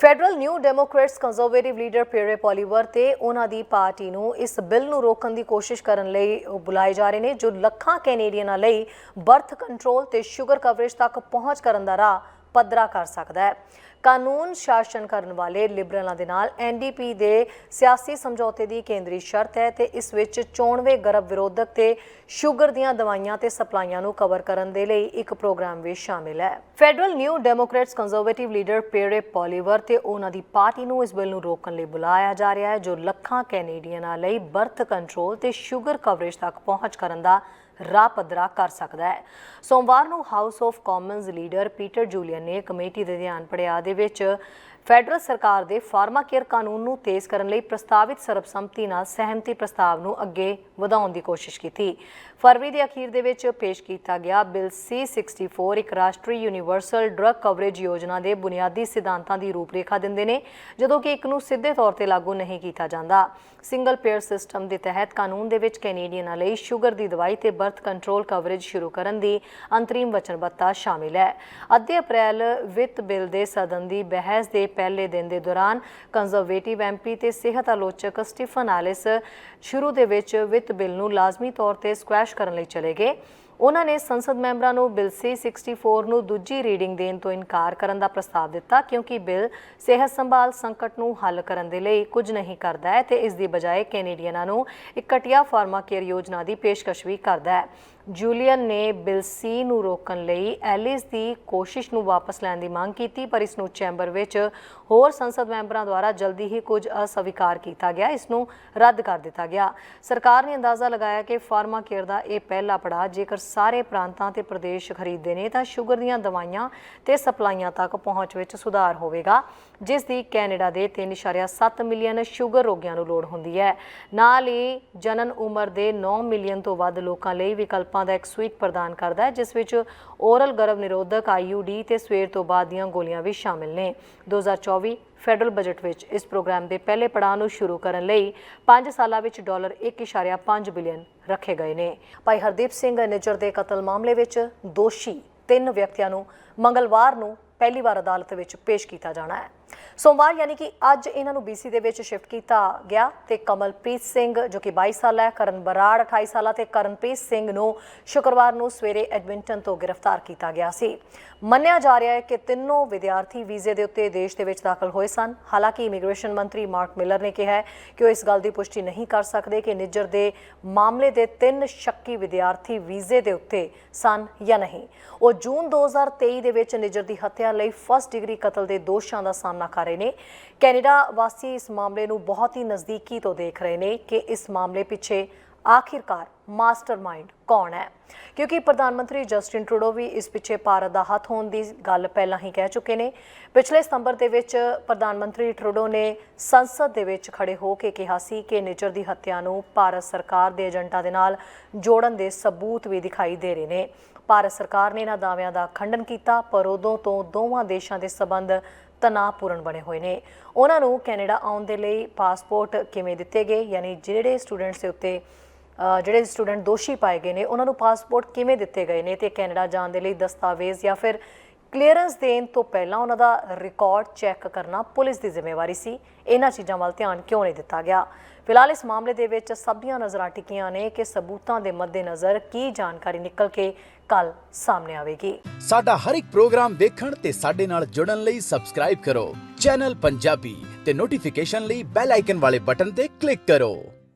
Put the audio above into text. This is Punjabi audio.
Federal new democrats conservative leader Pierre Poilievre ਤੇ ਉਹਨਾਂ ਦੀ ਪਾਰਟੀ ਨੂੰ ਇਸ ਬਿੱਲ ਨੂੰ ਰੋਕਣ ਦੀ ਕੋਸ਼ਿਸ਼ ਕਰਨ ਲਈ ਉਹ ਬੁਲਾਏ ਜਾ ਰਹੇ ਨੇ, ਜੋ ਲੱਖਾਂ ਕੈਨੇਡੀਅਨਾਂ ਲਈ ਬਰਥ ਕੰਟਰੋਲ ਤੇ ਸ਼ੂਗਰ ਕਵਰੇਜ ਤੱਕ ਪਹੁੰਚ ਕਰਨ ਦਾ ਰਾਹ ਪੱਧਰਾ ਕਰ ਸਕਦਾ ਹੈ। ਕਾਨੂੰਨ ਸ਼ਾਸਨ ਕਰਨ ਵਾਲੇ ਲਿਬਰਲਾਂ ਦੇ ਨਾਲ ਐਨਡੀਪੀ ਦੇ ਸਿਆਸੀ ਸਮਝੌਤੇ ਦੀ ਕੇਂਦਰੀ ਸ਼ਰਤ ਹੈ ਤੇ ਇਸ ਵਿੱਚ ਚੋਣਵੇਂ ਗਰਭ ਵਿਰੋਧਕ ਤੇ ਸ਼ੂਗਰ ਦੀਆਂ ਦਵਾਈਆਂ ਤੇ ਸਪਲਾਈਆਂ ਨੂੰ ਕਵਰ ਕਰਨ ਦੇ ਲਈ ਇੱਕ ਪ੍ਰੋਗਰਾਮ ਵੀ ਸ਼ਾਮਿਲ ਹੈ। Federal new democrats conservative leader Pierre Poilievre ਤੇ ਉਹਨਾਂ ਦੀ ਪਾਰਟੀ ਨੂੰ ਇਸ ਬਿੱਲ ਨੂੰ ਰੋਕਣ ਲਈ ਬੁਲਾਇਆ ਜਾ ਰਿਹਾ ਹੈ, ਜੋ ਲੱਖਾਂ ਕੈਨੇਡੀਅਨਾਂ ਲਈ ਬਰਥ ਕੰਟਰੋਲ ਤੇ ਸ਼ੂਗਰ ਕਵਰੇਜ ਤੱਕ ਪਹੁੰਚ ਕਰਨ ਦਾ ਰਾਹ ਪੱਧਰਾ ਕਰ ਸਕਦਾ ਹੈ। ਸੋਮਵਾਰ ਨੂੰ House of Commons leader Peter Julian ਨੇ ਕਮੇਟੀ ਦੇ ਧਿਆਨ ਪੜਿਆ ਦੇ ਵਿੱਚ ਫੈਡਰਲ ਸਰਕਾਰ ਦੇ ਫਾਰਮਾ ਕੇਅਰ ਕਾਨੂੰਨ ਨੂੰ ਤੇਜ਼ ਕਰਨ ਲਈ ਪ੍ਰਸਤਾਵਿਤ ਸਰਬਸੰਮਤੀ ਨਾਲ ਸਹਿਮਤੀ ਪ੍ਰਸਤਾਵ ਨੂੰ ਅੱਗੇ ਵਧਾਉਣ ਦੀ ਕੋਸ਼ਿਸ਼ ਕੀਤੀ। ਫਰਵਰੀ ਦੇ ਅਖੀਰ ਦੇ ਵਿੱਚ ਪੇਸ਼ ਕੀਤਾ ਗਿਆ ਬਿੱਲ C64, ਇੱਕ ਰਾਸ਼ਟਰੀ ਯੂਨੀਵਰਸਲ ਡਰੱਗ ਕਵਰੇਜ ਯੋਜਨਾ ਦੇ ਬੁਨਿਆਦੀ ਸਿਧਾਂਤਾਂ ਦੀ ਰੂਪਰੇਖਾ ਦਿੰਦੇ ਨੇ, ਜਦੋਂ ਕਿ ਇੱਕ ਨੂੰ ਸਿੱਧੇ ਤੌਰ ਤੇ ਲਾਗੂ ਨਹੀਂ ਕੀਤਾ ਜਾਂਦਾ। ਸਿੰਗਲ ਪੇਅਰ ਸਿਸਟਮ ਦੇ ਤਹਿਤ ਕਾਨੂੰਨ ਦੇ ਵਿੱਚ ਕੈਨੇਡੀਅਨਾਂ ਲਈ ਸ਼ੂਗਰ ਦੀ ਦਵਾਈ ਤੇ ਬਰਥ ਕੰਟਰੋਲ ਕਵਰੇਜ ਸ਼ੁਰੂ ਕਰਨ ਦੀ ਅੰਤਰੀਮ ਵਚਨਬੱਧਤਾ ਸ਼ਾਮਿਲ ਹੈ। ਅੱਧੇ ਅਪ੍ਰੈਲ ਵਿੱਤ ਬਿੱਲ ਦੇ ਸਦਨ ਦੀ ਬਹਿਸ ਦੇ ਪਹਿਲੇ ਦਿਨ ਦੇ ਦੌਰਾਨ ਕੰਜ਼ਰਵੇਟਿਵ ਐਮਪੀ ਤੇ ਸਿਹਤ ਆਲੋਚਕ ਸਟੀਫਨ ਐਲਿਸ ਸ਼ੁਰੂ ਦੇ ਵਿੱਚ ਵਿੱਤ ਬਿੱਲ ਨੂੰ ਲਾਜ਼ਮੀ ਤੌਰ ਤੇ ਸਕੁਐਸ਼ ਕਰਨ ਲਈ ਚਲੇ ਗਏ। ਉਹਨਾਂ ਨੇ ਸੰਸਦ ਮੈਂਬਰਾਂ ਨੂੰ ਬਿੱਲ C64 ਨੂੰ ਦੂਜੀ ਰੀਡਿੰਗ ਦੇਣ ਤੋਂ ਇਨਕਾਰ ਕਰਨ ਦਾ ਪ੍ਰਸਤਾਵ ਦਿੱਤਾ, ਕਿਉਂਕਿ ਬਿੱਲ ਸਿਹਤ ਸੰਭਾਲ ਸੰਕਟ ਨੂੰ ਹੱਲ ਕਰਨ ਦੇ ਲਈ ਕੁਝ ਨਹੀਂ ਕਰਦਾ ਹੈ ਤੇ ਇਸ ਦੀ ਬਜਾਏ ਕੈਨੇਡੀਅਨਾਂ ਨੂੰ ਇੱਕ ਘਟੀਆ ਫਾਰਮਾ ਕੇਅਰ ਯੋਜਨਾ ਦੀ ਪੇਸ਼ਕਸ਼ ਵੀ ਕਰਦਾ ਹੈ। ਜੂਲੀਅਨ ਨੇ ਬਿੱਲ ਸੀ ਨੂੰ ਰੋਕਣ ਲਈ ਐਲਿਸ ਦੀ ਕੋਸ਼ਿਸ਼ ਨੂੰ ਵਾਪਸ ਲੈਣ ਦੀ ਮੰਗ ਕੀਤੀ, ਪਰ ਇਸ ਨੂੰ ਚੈਂਬਰ ਵਿੱਚ ਹੋਰ ਸੰਸਦ ਮੈਂਬਰਾਂ ਦੁਆਰਾ ਜਲਦੀ ਹੀ ਕੁਝ ਅਸਵੀਕਾਰ ਕੀਤਾ ਗਿਆ। ਇਸ ਨੂੰ ਰੱਦ ਕਰ ਦਿੱਤਾ ਗਿਆ। ਸਰਕਾਰ ਨੇ ਅੰਦਾਜ਼ਾ ਲਗਾਇਆ ਕਿ ਫਾਰਮਾ ਕੇਅਰ ਦਾ ਇਹ ਪਹਿਲਾ ਪੜਾਅ ਜੇਕਰ ਸਾਰੇ ਪ੍ਰਾਂਤਾਂ ਤੇ ਪ੍ਰਦੇਸ਼ ਖਰੀਦਦੇ ਨੇ, ਤਾਂ ਸ਼ੂਗਰ ਦੀਆਂ ਦਵਾਈਆਂ ਤੇ ਸਪਲਾਈਆਂ ਤੱਕ ਪਹੁੰਚ ਵਿੱਚ ਸੁਧਾਰ ਹੋਵੇਗਾ, ਜਿਸ ਦੀ ਕੈਨੇਡਾ ਦੇ 3.7 ਮਿਲੀਅਨ ਸ਼ੂਗਰ ਰੋਗੀਆਂ ਨੂੰ ਲੋੜ ਹੁੰਦੀ ਹੈ। ਨਾਲ ਹੀ ਜਨਨ ਉਮਰ ਦੇ 9 ਮਿਲੀਅਨ ਤੋਂ ਵੱਧ ਲੋਕਾਂ ਲਈ ਵਿਕਲਪਾਂ ਦਾ ਇੱਕ ਸਵੀਟ ਪ੍ਰਦਾਨ ਕਰਦਾ ਹੈ, ਜਿਸ ਵਿੱਚ ਓਰਲ ਗਰਭ ਨਿਰੋਧਕ ਆਈਯੂਡੀ ਤੇ ਸਵੇਰ ਤੋਂ ਬਾਅਦ ਦੀਆਂ ਗੋਲੀਆਂ ਵੀ ਸ਼ਾਮਿਲ ਨੇ। 2024 ਫੈਡਰਲ ਬਜਟ ਵਿੱਚ ਇਸ ਪ੍ਰੋਗਰਾਮ ਦੇ ਪਹਿਲੇ ਪੜਾਅ ਨੂੰ ਸ਼ੁਰੂ ਕਰਨ ਲਈ 5 ਸਾਲਾਂ ਵਿੱਚ ਡਾਲਰ 1.5 ਬਿਲੀਅਨ ਰੱਖੇ ਗਏ ਨੇ। ਭਾਈ ਹਰਦੀਪ ਸਿੰਘ ਨਿੱਜਰ ਦੇ ਕਤਲ ਮਾਮਲੇ ਵਿੱਚ ਦੋਸ਼ੀ ਤਿੰਨ ਵਿਅਕਤੀਆਂ ਨੂੰ ਮੰਗਲਵਾਰ ਨੂੰ ਪਹਿਲੀ ਵਾਰ ਅਦਾਲਤ ਵਿੱਚ ਪੇਸ਼ ਕੀਤਾ ਜਾਣਾ ਹੈ। ਸੋਮਵਾਰ ਯਾਨੀ ਕਿ ਅੱਜ ਇਹਨਾਂ ਨੂੰ BC ਦੇ ਵਿੱਚ ਸ਼ਿਫਟ ਕੀਤਾ ਗਿਆ ਤੇ ਕਮਲਪ੍ਰੀਤ ਸਿੰਘ ਜੋ ਕਿ 22 ਸਾਲਾ ਹੈ, ਕਰਨ ਬਰਾੜ 28 ਸਾਲਾ ਤੇ ਕਰਨਪ੍ਰੀਤ ਸਿੰਘ ਨੂੰ ਸ਼ੁੱਕਰਵਾਰ ਨੂੰ ਸਵੇਰੇ ਐਡਮਿੰਟਨ ਤੋਂ ਗ੍ਰਿਫਤਾਰ ਕੀਤਾ ਗਿਆ ਸੀ। ਮੰਨਿਆ ਜਾ ਰਿਹਾ ਹੈ ਕਿ ਤਿੰਨੋਂ ਵਿਦਿਆਰਥੀ ਵੀਜ਼ੇ ਦੇ ਉੱਤੇ ਦੇਸ਼ ਦੇ ਵਿੱਚ ਦਾਖਲ ਹੋਏ ਸਨ। ਹਾਲਾਂਕਿ ਇਮੀਗ੍ਰੇਸ਼ਨ ਮੰਤਰੀ ਮਾਰਕ ਮਿਲਰ ਨੇ ਕਿਹਾ ਹੈ ਕਿ ਉਹ ਇਸ ਗੱਲ ਦੀ ਪੁਸ਼ਟੀ ਨਹੀਂ ਕਰ ਸਕਦੇ ਕਿ ਨਿੱਜਰ ਦੇ ਮਾਮਲੇ ਦੇ ਤਿੰਨ ਸ਼ੱਕੀ ਵਿਦਿਆਰਥੀ ਵੀਜ਼ੇ ਦੇ ਉੱਤੇ ਸਨ ਜਾਂ ਨਹੀਂ। ਉਹ ਜੂਨ 2023 ਦੇ ਵਿੱਚ ਨਿੱਜਰ ਦੀ ਹੱਤਿਆ ਲਈ ਫਸਟ ਡਿਗਰੀ ਕਤਲ ਦੇ ਦੋਸ਼ਾਂ ਦਾ ਸਾਹਮਣਾ ਕਰ ਰਹੇ ਨੇ। ਕੈਨੇਡਾ ਵਾਸੀ ਇਸ ਮਾਮਲੇ ਨੂੰ ਬਹੁਤ ਹੀ ਨਜ਼ਦੀਕੀ ਤੋਂ ਦੇਖ ਰਹੇ ਨੇ ਕਿ ਇਸ ਮਾਮਲੇ ਪਿੱਛੇ ਆਖਿਰਕਾਰ ਮਾਸਟਰਮਾਈਂਡ ਕੌਣ ਹੈ? ਕਿਉਂਕਿ ਪ੍ਰਧਾਨ ਮੰਤਰੀ ਜਸਟਿਨ ਟਰੂਡੋ ਵੀ ਇਸ ਪਿੱਛੇ ਭਾਰਤ ਦਾ ਹੱਥ ਹੋਣ ਦੀ ਗੱਲ ਪਹਿਲਾਂ ਹੀ ਕਹਿ ਚੁੱਕੇ ਨੇ। ਪਿਛਲੇ ਸਤੰਬਰ ਦੇ ਵਿੱਚ ਪ੍ਰਧਾਨ ਮੰਤਰੀ ਟਰੂਡੋ ਨੇ ਸੰਸਦ ਦੇ ਵਿੱਚ ਖੜੇ ਹੋ ਕੇ ਕਿਹਾ ਸੀ ਕਿ ਨਿਚਰ ਦੀ ਹੱਤਿਆ ਨੂੰ ਭਾਰਤ ਸਰਕਾਰ ਦੇ ਏਜੰਟਾਂ ਦੇ ਨਾਲ ਜੋੜਨ ਦੇ ਸਬੂਤ ਵੀ ਦਿਖਾਈ ਦੇ ਰਹੇ ਨੇ। ਭਾਰਤ ਸਰਕਾਰ ਨੇ ਇਹਨਾਂ ਦਾਅਵਿਆਂ ਦਾ ਖੰਡਨ ਕੀਤਾ, ਪਰ ਉਦੋਂ ਤੋਂ ਦੋਵਾਂ ਦੇਸ਼ਾਂ ਦੇ ਸਬੰਧ ਤਣਾਅਪੂਰਨ ਬਣੇ ਹੋਏ ਨੇ। ਉਹਨਾਂ ਨੂੰ ਕੈਨੇਡਾ ਆਉਣ ਦੇ ਲਈ ਪਾਸਪੋਰਟ ਕਿਵੇਂ ਦਿੱਤੇ ਗਏ? ਯਾਨੀ ਜਿਹੜੇ ਸਟੂਡੈਂਟਸ ਦੇ ਉੱਤੇ ਜਿਹੜੇ ਸਟੂਡੈਂਟ ਦੋਸ਼ੀ ਪਾਏ ਗਏ ਨੇ, ਉਹਨਾਂ ਨੂੰ ਪਾਸਪੋਰਟ ਕਿਵੇਂ ਦਿੱਤੇ ਗਏ ਨੇ? ਤੇ ਕੈਨੇਡਾ ਜਾਣ ਦੇ ਲਈ ਦਸਤਾਵੇਜ਼ ਜਾਂ ਫਿਰ ਕਲੀਅਰੈਂਸ ਦੇਣ ਤੋਂ ਪਹਿਲਾਂ ਉਹਨਾਂ ਦਾ ਰਿਕਾਰਡ ਚੈੱਕ ਕਰਨਾ ਪੁਲਿਸ ਦੀ ਜ਼ਿੰਮੇਵਾਰੀ ਸੀ। ਇਹਨਾਂ ਚੀਜ਼ਾਂ ਵੱਲ ਧਿਆਨ ਕਿਉਂ ਨਹੀਂ ਦਿੱਤਾ ਗਿਆ? ਫਿਲਹਾਲ ਇਸ ਮਾਮਲੇ ਦੇ ਵਿੱਚ ਸਭ ਦੀਆਂ ਨਜ਼ਰਾਂ ਟਿਕੀਆਂ ਨੇ ਕਿ ਸਬੂਤਾਂ ਦੇ ਮੱਦੇਨਜ਼ਰ ਕੀ ਜਾਣਕਾਰੀ ਨਿਕਲ ਕੇ ਕੱਲ ਸਾਹਮਣੇ ਆਵੇਗੀ। ਸਾਡਾ ਹਰ ਇੱਕ ਪ੍ਰੋਗਰਾਮ ਦੇਖਣ ਤੇ ਸਾਡੇ ਨਾਲ ਜੁੜਨ ਲਈ ਸਬਸਕ੍ਰਾਈਬ ਕਰੋ। ਚੈਨਲ ਪੰਜਾਬੀ ਤੇ ਨੋਟੀਫਿਕੇਸ਼ਨ ਲਈ ਬੈਲ ਆਈਕਨ ਵਾਲੇ ਬਟਨ ਤੇ ਕਲਿੱਕ ਕਰੋ।